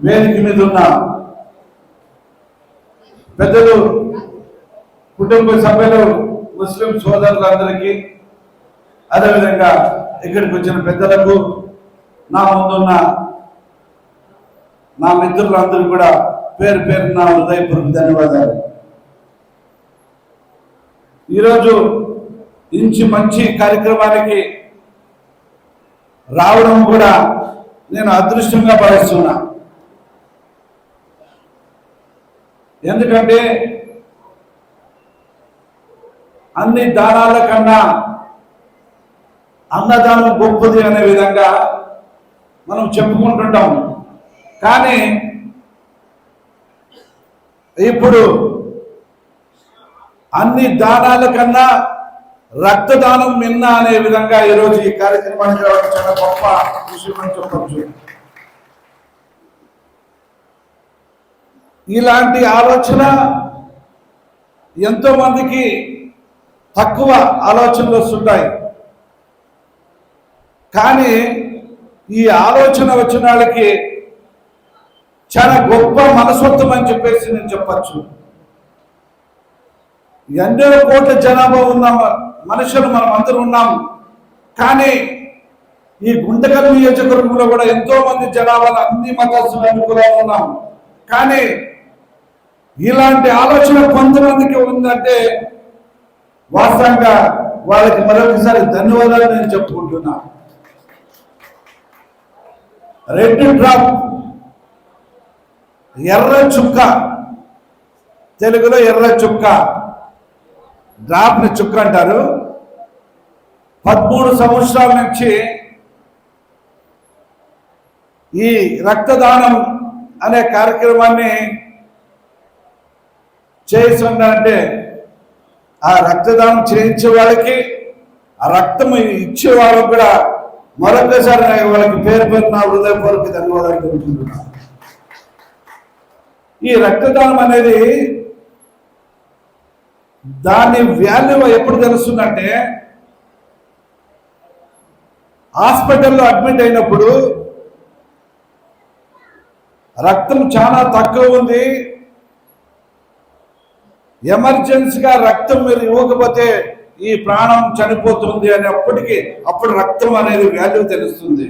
వేదిక మీద ఉన్న పెద్దలు కుటుంబ సభ్యులు ముస్లిం సోదరులందరికీ అదేవిధంగా ఇక్కడికి వచ్చిన పెద్దలకు నా ముందున్న నా మిత్రులందరూ కూడా పేరు పేరు నా హృదయపూర్వక ధన్యవాదాలు. ఈరోజు ఇంచి మంచి కార్యక్రమానికి రావడం కూడా నేను అదృష్టంగా భావిస్తున్నా. ఎందుకంటే అన్ని దానాల కన్నా అన్నదానం గొప్పది అనే విధంగా మనం చెప్పుకుంటుంటాం. కానీ ఇప్పుడు అన్ని దానాల కన్నా రక్తదానం మిన్న అనే విధంగా ఈరోజు ఈ కార్యక్రమానికి రావడం చాలా గొప్ప విషయం అని చెప్పచ్చు. ఇలాంటి ఆలోచన ఎంతో మందికి తక్కువ ఆలోచనలు వస్తుంటాయి. కానీ ఈ ఆలోచన వచ్చిన వాళ్ళకి చాలా గొప్ప మనస్వత్వం అని చెప్పేసి నేను చెప్పచ్చు. ఎన్నో కోట్ల జనాభా ఉన్న మనుషులు మనం అందరూ ఉన్నాం. కానీ ఈ గుంటకల్ నియోజకవర్గంలో కూడా ఎంతో మంది జనాభాలు అన్ని మతస్థులు కూడా ఉన్నాం. కానీ ఇలాంటి ఆలోచన కొంతమందికి ఉందంటే వాస్తవంగా వాళ్ళకి మరొకసారి ధన్యవాదాలు నేను చెప్పుకుంటున్నా. రెడ్ డ్రాప్ ఎర్ర చుక్క తెలుగులో ఎర్ర చుక్క డ్రాప్ని చుక్క అంటారు. పదమూడు సంవత్సరాల నుంచి ఈ రక్తదానం అనే కార్యక్రమాన్ని చేస్తున్నారంటే ఆ రక్తదానం చేయించే వాళ్ళకి ఆ రక్తం ఇచ్చే వాళ్ళకి కూడా మరొకసారి వాళ్ళకి పేరు పేరు నా హృదయపూర్వక ధన్యవాదాలు తెలుపుతున్నాను ఈ రక్తదానం అనేది దాని వాల్యూ ఎప్పుడు తెలుస్తుందంటే హాస్పిటల్లో అడ్మిట్ అయినప్పుడు రక్తం చాలా తక్కువ ఉంది ఎమర్జెన్సీగా రక్తం మీరు ఇవ్వకపోతే ఈ ప్రాణం చనిపోతుంది అనేప్పటికీ అప్పుడు రక్తం అనేది వాల్యూ తెలుస్తుంది.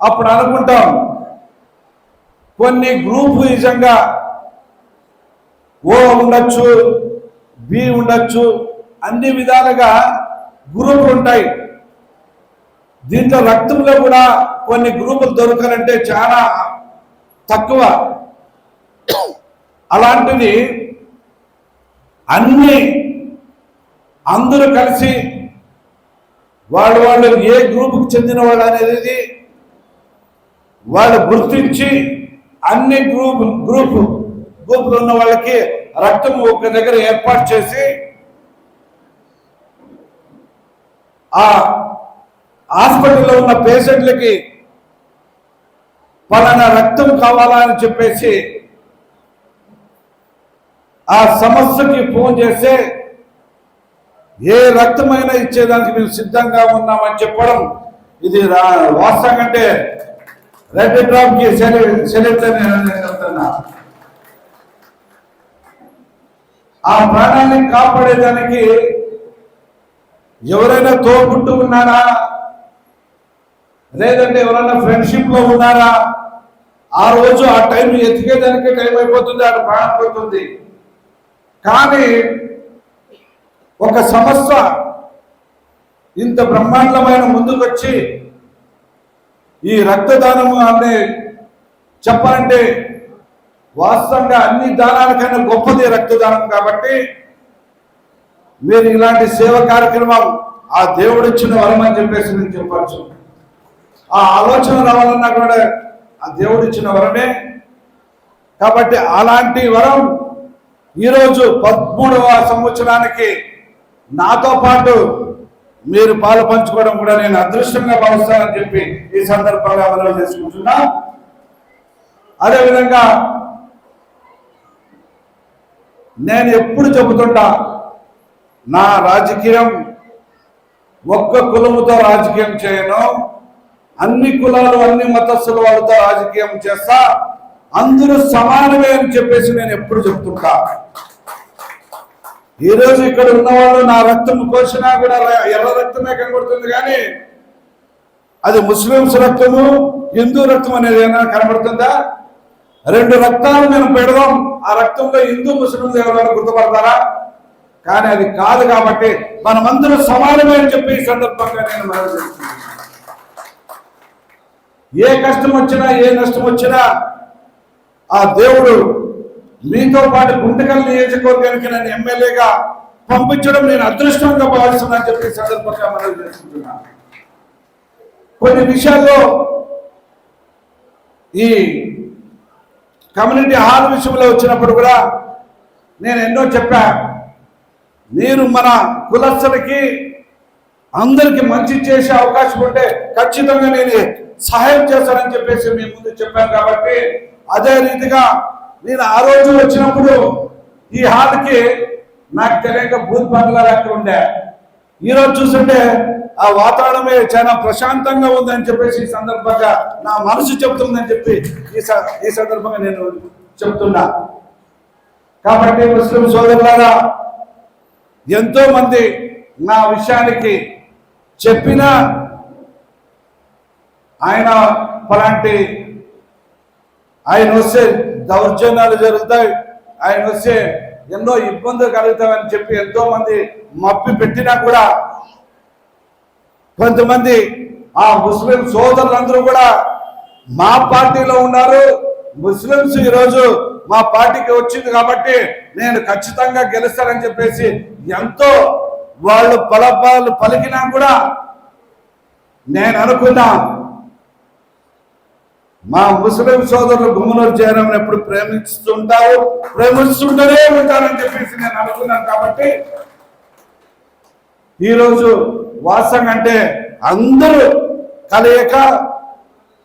అప్పుడు అనుకుంటాం కొన్ని గ్రూప్ నిజంగా ఓ ఉండొచ్చు బి ఉండొచ్చు అన్ని విధాలుగా గ్రూపులు ఉంటాయి. దీంట్లో రక్తంలో కూడా కొన్ని గ్రూపులు దొరకాలంటే చాలా తక్కువ. అలాంటిది అన్ని అందరూ కలిసి వాళ్ళు వాళ్ళు ఏ గ్రూపుకి చెందిన వాళ్ళు అనేది వాళ్ళు గుర్తించి అన్ని గ్రూప్ గ్రూప్ గ్రూపులు ఉన్న వాళ్ళకి రక్తం ఒక దగ్గర ఏర్పాటు చేసి ఆ హాస్పిటల్లో ఉన్న పేషెంట్లకి పలానా రక్తం కావాలా అని చెప్పేసి ఆ సమస్యకి ఫోన్ చేస్తే ఏ రక్తమైనా ఇచ్చేదానికి మేము సిద్ధంగా ఉన్నామని చెప్పడం ఇది వాస్తవం అంటే రెడ్ డ్రాప్ సెలెక్ట్ అని ఆ ప్రాణాన్ని కాపాడేదానికి ఎవరైనా తోబుట్టు ఉన్నారా? లేదంటే ఎవరైనా ఫ్రెండ్షిప్లో ఉన్నారా? ఆ రోజు ఆ టైం ఎతికేదానికి టైం అయిపోతుంది ఆడ ప్రాణం పోతుంది. కానీ ఒక సమస్య ఇంత బ్రహ్మాండమైన ముందుకొచ్చి ఈ రక్తదానము అనే చెప్పాలంటే వాస్తవంగా అన్ని దానాలకైనా గొప్పది రక్తదానం కాబట్టి మీరు ఇలాంటి సేవ కార్యక్రమం ఆ దేవుడు ఇచ్చిన వరం అని చెప్పేసి నేను చెప్పచ్చు. ఆ ఆలోచన రావాలన్నా కూడా ఆ దేవుడు ఇచ్చిన వరమే. కాబట్టి అలాంటి వరం ఈరోజు పదమూడవ సంవత్సరానికి నాతో పాటు మీరు పాలు పంచుకోవడం కూడా నేను అదృష్టంగా భావిస్తానని చెప్పి ఈ సందర్భంగా మనం చేసుకుంటున్నా. అదేవిధంగా నేను ఎప్పుడు చెబుతుంటా నా రాజకీయం ఒక్క కులముతో రాజకీయం చేయను. అన్ని కులాలు అన్ని మతస్థుల వాళ్ళతో రాజకీయం చేస్తా. అందరూ సమానమే అని చెప్పేసి నేను ఎప్పుడు చెప్తుంటా. ఈ రోజు ఇక్కడ ఉన్నవాళ్ళు నా రక్తం కోసినా కూడా ఎర్ర రక్తమే కనబడుతుంది కానీ అది ముస్లింస్ రక్తము హిందూ రక్తం అనేది ఏమైనా కనబడుతుందా? రెండు రక్తాలు మేము పెడదాం. ఆ రక్తంలో హిందూ ముస్లింలు ఎవరైనా గుర్తుపడతారా? కానీ అది కాదు కాబట్టి మనమందరం సమానమే అని చెప్పి ఈ సందర్భంగా నేను ఏ కష్టం వచ్చినా ఏ నష్టం వచ్చినా ఆ దేవుడు మీతో పాటు గుంటకల్ నియోజకవర్గానికి నన్ను ఎమ్మెల్యేగా పంపించడం నేను అదృష్టంగా భావిస్తున్నాను చెప్పి సందర్భంగా మనం చేసుకుంటున్నాను కొన్ని విషయాల్లో ఈ కమ్యూనిటీ హాల్ విషయంలో వచ్చినప్పుడు కూడా నేను ఎన్నో చెప్పా. మీరు మన కులస్తులకి అందరికి మంచి చేసే అవకాశం ఉంటే ఖచ్చితంగా నేను సహాయం చేస్తానని చెప్పేసి మీ ముందు చెప్పాను కాబట్టి అదే రీతిగా నేను ఆ రోజు వచ్చినప్పుడు ఈ హాల్కి నాకు తెలియక భూత్ బంగ్లా అక్కడ ఉండే. ఈ రోజు చూస్తుంటే ఆ వాతావరణమే చాలా ప్రశాంతంగా ఉందని చెప్పేసి ఈ సందర్భంగా నా మనసు చెప్తుందని చెప్పి ఈ స- ఈ సందర్భంగా నేను చెప్తున్నా. కాబట్టి ముస్లిం సోదరులారా ఎంతో మంది నా విషయానికి చెప్పిన ఆయన పలాంటి ఆయన వస్తే దౌర్జన్యాలు జరుగుతాయి. ఆయన వస్తే ఎన్నో ఇబ్బందులు కలుగుతామని చెప్పి ఎంతో మంది మప్పి పెట్టినా కూడా కొంతమంది ఆ ముస్లిం సోదరులందరూ కూడా మా పార్టీలో ఉన్నారు. ముస్లింస్ ఈరోజు మా పార్టీకి వచ్చింది కాబట్టి నేను ఖచ్చితంగా గెలుస్తానని చెప్పేసి ఎంతో వాళ్ళు పలపాలు పలికినా కూడా నేను అనుకున్నా మా ముస్లిం సోదరులు గుమ్మనూరు చేరమని ఎప్పుడు ప్రేమిస్తుంటారు? ప్రేమిస్తుంటూనే ఉంటారని చెప్పేసి నేను అనుకున్నాను కాబట్టి ఈరోజు వాసం అంటే అందరూ కలయిక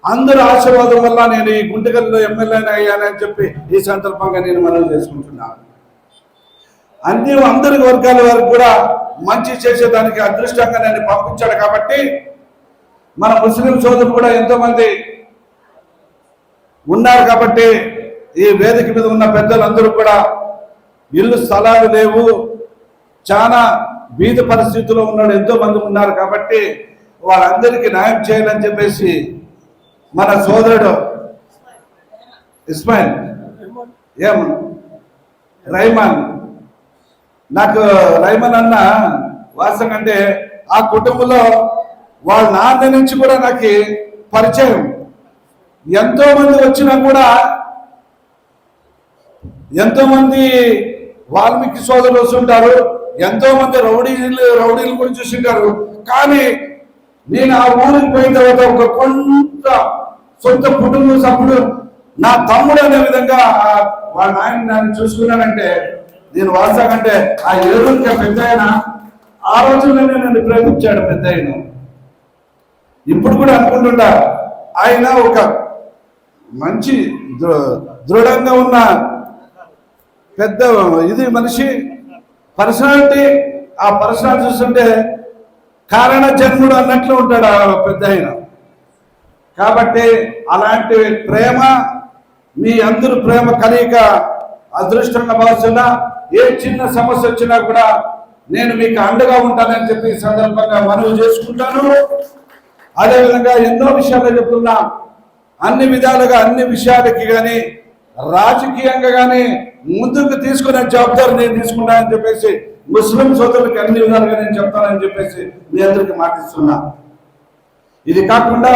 అందరూ ఆశీర్వాదం వల్ల నేను ఈ గుంటగల్లో ఎమ్మెల్యేని అయ్యానని చెప్పి ఈ సందర్భంగా నేను మనవి చేసుకుంటున్నాను అన్ని అందరి వర్గాల వారికి కూడా మంచి చేసేదానికి అదృష్టంగా నేను పంపించాడు కాబట్టి మన ముస్లిం సోదరులు కూడా ఎంతోమంది ఉన్నారు కాబట్టి ఈ వేదిక మీద ఉన్న పెద్దలందరూ కూడా ఇల్లు స్థలాలు లేవు. చాలా బీద పరిస్థితుల్లో ఉన్నాడు. ఎంతో మంది ఉన్నారు కాబట్టి వాళ్ళందరికీ న్యాయం చేయాలని చెప్పేసి మన సోదరుడు ఇస్మాయిల్. ఏం రైమాన్. నాకు రైమన్ అన్న వాసం అంటే ఆ కుటుంబంలో వాళ్ళ నాన్న నుంచి కూడా నాకు పరిచయం. ఎంతో మంది వచ్చినా కూడా ఎంతో మంది వాల్మీకి సోదరులు వస్తుంటారు ఎంతో మంది రౌడీలు రౌడీలు కూడా చూసింటారు కానీ నేను ఆ ఊరికి పోయిన తర్వాత ఒక కొంత సొంత కుటుంబ సభ్యుడు నా తమ్ముడు అనే విధంగా వాళ్ళ నాయన నన్ను చూసుకున్నానంటే నేను వాసాకంటే ఆ ఏడుగురికి పెద్ద ఆయన ఆ రోజుల్లోనే నన్ను ప్రేమించాడు పెద్ద ఆయన ఇప్పుడు కూడా అనుకుంటుంటా ఆయన ఒక మంచి దృ- దృఢంగా ఉన్న పెద్ద ఇది మనిషి పర్సనాలిటీ ఆ పర్సనాలిటీ చూస్తుంటే కారణ జన్ముడు అన్నట్లు ఉంటాడు ఆ పెద్ద ఆయన. కాబట్టి అలాంటి ప్రేమ మీ అందరు ప్రేమ కలియక అదృష్టంగా భావిస్తున్నా ఏ చిన్న సమస్య వచ్చినా కూడా నేను మీకు అండగా ఉంటానని చెప్పి సందర్భంగా మనవి చేసుకుంటాను. అదేవిధంగా ఎన్నో విషయాలు చెప్తున్నా అన్ని విధాలుగా అన్ని విషయాలకి కానీ రాజకీయంగా కానీ ముందుకు తీసుకునే జవాబాదారు నేను తీసుకున్నానని చెప్పేసి ముస్లిం సోదరులకు అన్ని విధాలుగా నేను చెప్తానని చెప్పేసి మీ అందరికి మాటిస్తున్నా. ఇది కాకుండా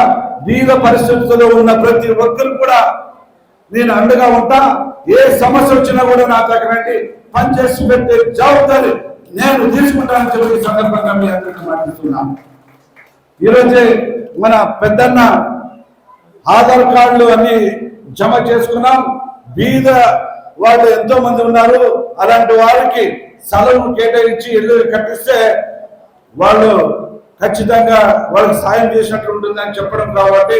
బీద పరిస్థితుల్లో ఉన్న ప్రతి ఒక్కరు కూడా నేను అండగా ఉంటా. ఏ సమస్య వచ్చినా కూడా నా దగ్గరండి పనిచేసి పెట్టే జవాబాదారి నేను తీసుకుంటానని చెప్పి సందర్భంగా మీ అందరికి మాటిస్తున్నాను ఈరోజే మన పెద్దన్న ఆధార్ కార్డులు అన్ని జమ చేసుకున్నాం. బీద వాళ్ళు ఎంతో మంది ఉన్నారు. అలాంటి వారికి సెలవు కేటాయించి ఇల్లు కట్టిస్తే వాళ్ళు ఖచ్చితంగా వాళ్ళకి సాయం చేసినట్టు ఉంటుందని చెప్పడం కాబట్టి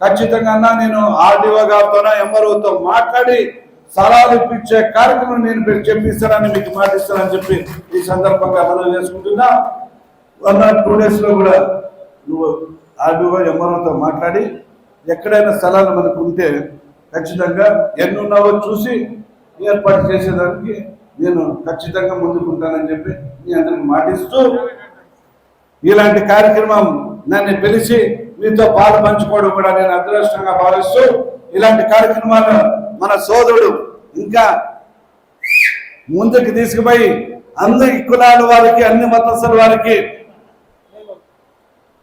ఖచ్చితంగా అన్నా నేను ఆర్డీఓ గారితోనో ఎంఆర్ఓతో మాట్లాడి సలహాలు ఇప్పించే కార్యక్రమం నేను మీరు చెప్పిస్తానని మీకు మాటిస్తానని చెప్పి ఈ సందర్భంగా మనం చేసుకుంటున్నా. వన్ ఆర్ టూ డేస్లో కూడా నువ్వు ఆర్డీఓ ఎంఆర్ఓతో మాట్లాడి ఎక్కడైనా స్థలాలు మనకు ఉంటే ఖచ్చితంగా ఎన్ని ఉన్నావో చూసి ఏర్పాటు చేసేదానికి నేను ఖచ్చితంగా ముందుకుంటానని చెప్పి మీ అందరికి మాటిస్తూ ఇలాంటి కార్యక్రమం నన్ను పిలిచి మీతో పాలు పంచుకోవడం కూడా నేను అదృష్టంగా భావిస్తూ ఇలాంటి కార్యక్రమాలు మన సోదరుడు ఇంకా ముందుకు తీసుకుపోయి అన్ని కులాల వారికి అన్ని మతస్థుల వారికి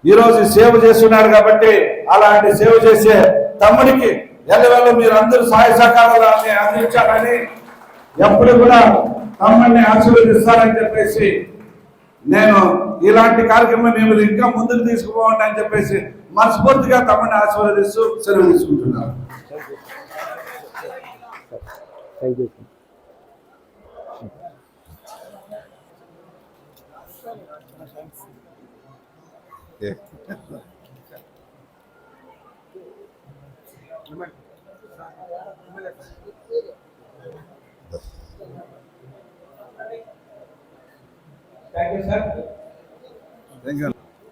ఈరోజు సేవ చేస్తున్నాడు కాబట్టి అలాంటి సేవ చేసే తమ్ముడికి ఎల్లవేళ మీరు అందరూ సహాయ సహకారాలు అందించాలని ఎప్పుడు కూడా తమ్ముడిని ఆశీర్వదిస్తారని చెప్పేసి నేను ఇలాంటి కార్యక్రమం మేము ఇంకా ముందుకు తీసుకుపోవండి అని చెప్పేసి మనస్ఫూర్తిగా తమ్ముడిని ఆశీర్వదిస్తూ సెలవు తీసుకుంటున్నాను thank you sir thank you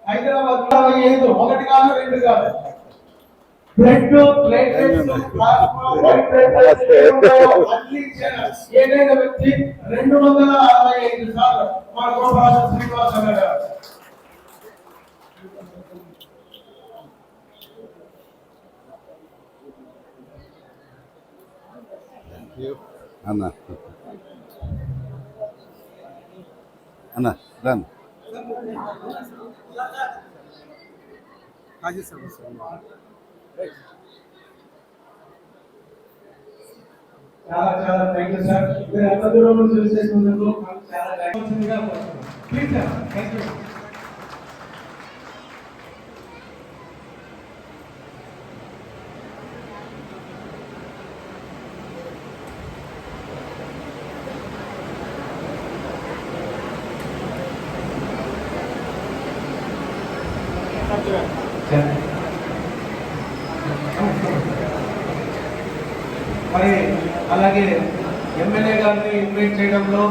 Hyderabad ఒకటి కాదు రెండు కాదు. బ్లడ్ ఏదైనా వ్యక్తి రెండు వందల అరవై ఐదు సార్లు మన గోపాల శ్రీనివాస గారు. అన్న. అన్న రన్ చాలా చాలా థ్యాంక్ యూ సార్ మీరు అంత దూరం నుంచి మాకు చాలా thanks please sir thank you మరి అలాగే ఎమ్మెల్యే గారిని ఇన్వైట్ చేయడంలో